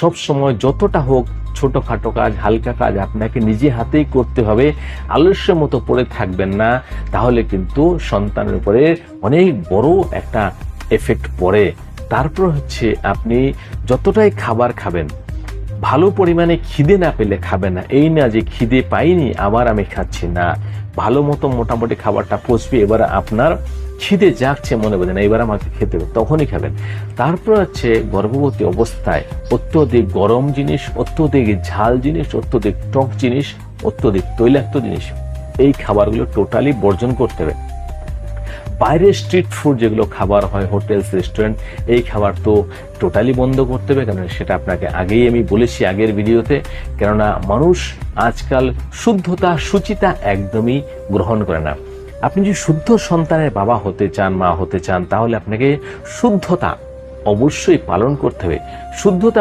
সব সময় যতটা হোক ছোটখাটো কাজ, হালকা কাজ আপনাকে নিজে হাতেই করতে হবে। আলস্য মতো পড়ে থাকবেন না। তাহলে কিন্তু সন্তানের উপরে অনেক বড় একটা এফেক্ট পড়ে। তারপর হচ্ছে আপনি যতটাই খাবার খাবেন ভালো পরিমাণে খিদে না পেলে খাবে না। এই না যে খিদে পাইনি, আবার আমি খাচ্ছি না। ভালো মতো মোটামুটি খাবারটা পচবে, এবার আপনার খিদে জাগছে, মনে বোঝে না, এবার আমাকে খেতে হবে, তখনই খাবেন। তারপর হচ্ছে গর্ভবতী অবস্থায় অত্যধিক গরম জিনিস, অত্যধিক ঝাল জিনিস, অত্যধিক টক জিনিস, অত্যধিক তৈলাক্ত জিনিস, এই খাবারগুলো টোটালি বর্জন করতে হবে। বাইরে স্ট্রিট ফুড যেগুলো খাবার হয়, হোটেলস, রেস্টুরেন্ট, এই খাবার তো টোটালি বন্ধ করতে হবে কারণ সেটা আপনাকে আগেই আমি বলেছি আগের ভিডিওতে। কেননা মানুষ আজকাল শুদ্ধতা, সুচিতা একদমই গ্রহণ করে না। আপনি যদি শুদ্ধ সন্তানের বাবা হতে চান, মা হতে চান, তাহলে আপনাকে শুদ্ধতা অবশ্যই পালন করতে হবে। শুদ্ধতা